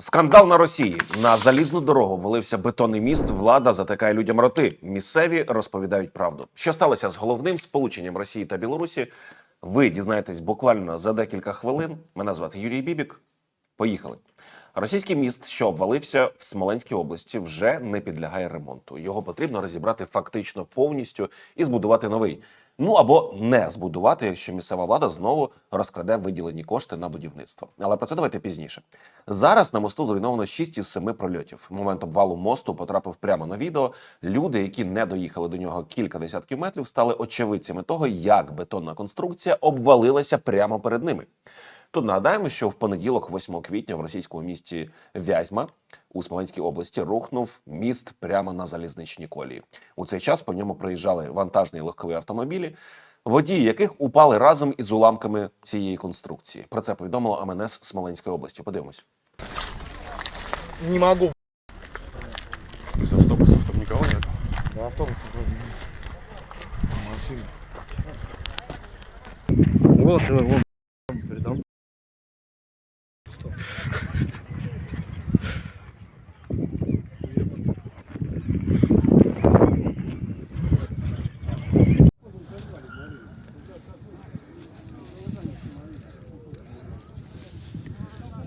Скандал на Росії на залізну дорогу валився бетонний міст. Влада затикає людям роти. Місцеві розповідають правду. Що сталося з головним сполученням Росії та Білорусі? Ви дізнаєтесь буквально за декілька хвилин. Мене звати Юрій Бібік. Поїхали. Російський міст, що обвалився в Смоленській області, вже не підлягає ремонту. Його потрібно розібрати фактично повністю і збудувати новий. Ну або не збудувати, якщо місцева влада знову розкраде виділені кошти на будівництво. Але про це давайте пізніше. Зараз на мосту зруйновано 6 із 7 прольотів. Момент обвалу мосту потрапив прямо на відео. Люди, які не доїхали до нього кілька десятків метрів, стали очевидцями того, як бетонна конструкція обвалилася прямо перед ними. Тут нагадаємо, що в понеділок, 8 квітня, в російському місті Вязьма у Смоленській області рухнув міст прямо на залізничній колії. У цей час по ньому проїжджали вантажні легкові автомобілі, водії яких упали разом із уламками цієї конструкції. Про це повідомило МНС Смоленської області. Подивимось. Не могу. Из автобусов там никого нет? Да, автобус вроде нет. Машин. Вот, э,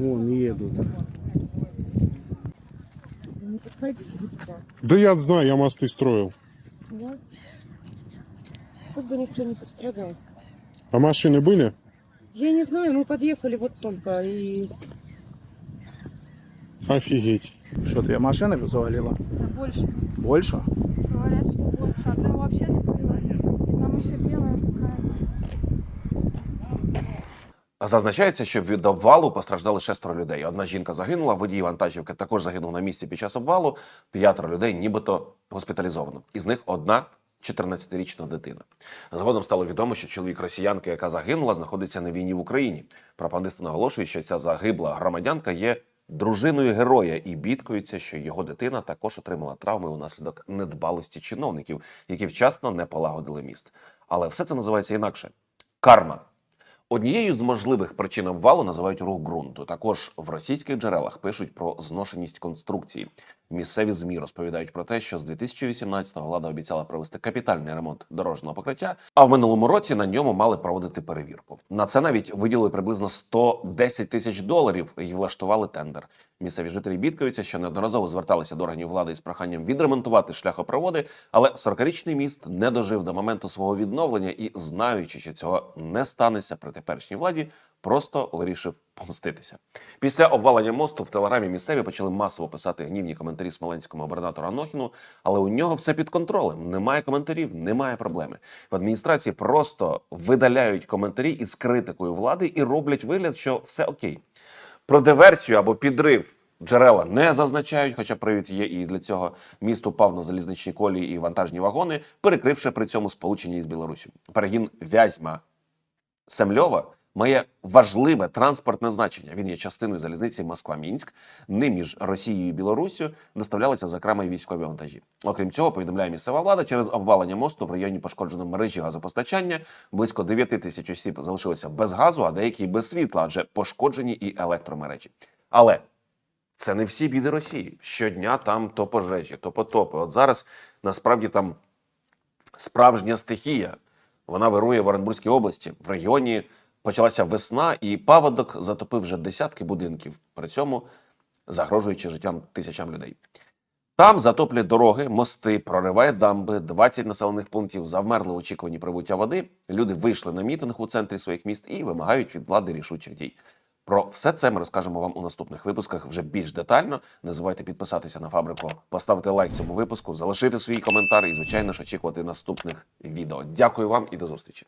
Вон едут. Не подходите сюда. Да я знаю, я мосты строил. Да? Как бы никто не пострадал. А машины были? Я не знаю, мы подъехали вот только и... Офигеть. Что, две машины завалило? Больше. Больше? Говорят, что больше. Одна вообще скрыла. И там еще белая Зазначається, що від обвалу постраждали шестеро людей. Одна жінка загинула, водій вантажівки також загинув на місці під час обвалу. П'ятеро людей, нібито госпіталізовано. Із них одна 14-річна дитина. Згодом стало відомо, що чоловік росіянки, яка загинула, знаходиться на війні в Україні. Пропагандисти наголошують, що ця загибла громадянка є дружиною героя і бідкаються, що його дитина також отримала травми унаслідок недбалості чиновників, які вчасно не полагодили міст. Але все це називається інакше карма. Однією з можливих причин обвалу називають рух ґрунту. Також в російських джерелах пишуть про зношеність конструкції. Місцеві змі розповідають про те, що з 2018-го влада обіцяла провести капітальний ремонт дорожнього покриття, а в минулому році на ньому мали проводити перевірку. На це навіть виділили приблизно 110 тисяч доларів і влаштували тендер. Місцеві жителі бідкаються, що неодноразово зверталися до органів влади із проханням відремонтувати шляхопроводи, але 40-річний міст не дожив до моменту свого відновлення і, знаючи, що цього не станеться при теперішній владі, просто вирішив помститися. Після обвалення мосту в телеграмі місцеві почали масово писати гнівні коментарі смоленському губернатору Анохіну, але у нього все під контролем. Немає коментарів, немає проблеми. В адміністрації просто видаляють коментарі із критикою влади і роблять вигляд, що все окей. Про диверсію або підрив джерела не зазначають, хоча привід є і для цього міст упав на залізничні колії і вантажні вагони, перекривши при цьому сполучення із Білорусі. Перегін Вязьма Семльова має важливе транспортне значення. Він є частиною залізниці Москва-Мінськ. Ним між Росією і Білоруссю доставлялися зокрема і військові вантажі. Окрім цього, повідомляє місцева влада через обвалення мосту в районі пошкоджено мережі газопостачання. Близько 9 тисяч осіб залишилися без газу, а деякі без світла, адже пошкоджені і електромережі. Але це не всі біди Росії. Щодня там то пожежі, то потопи. От зараз насправді там справжня стихія. Вона вирує в Оренбурзькій області. В регіоні почалася весна, і паводок затопив вже десятки будинків, при цьому загрожуючи життям тисячам людей. Там затоплять дороги, мости, прориває дамби, 20 населених пунктів завмерли в очікуванні прибуття води. Люди вийшли на мітинг у центрі своїх міст і вимагають від влади рішучих дій. Про все це ми розкажемо вам у наступних випусках вже більш детально. Не забувайте підписатися на фабрику, поставити лайк цьому випуску, залишити свій коментар і, звичайно ж, очікувати наступних відео. Дякую вам і до зустрічі.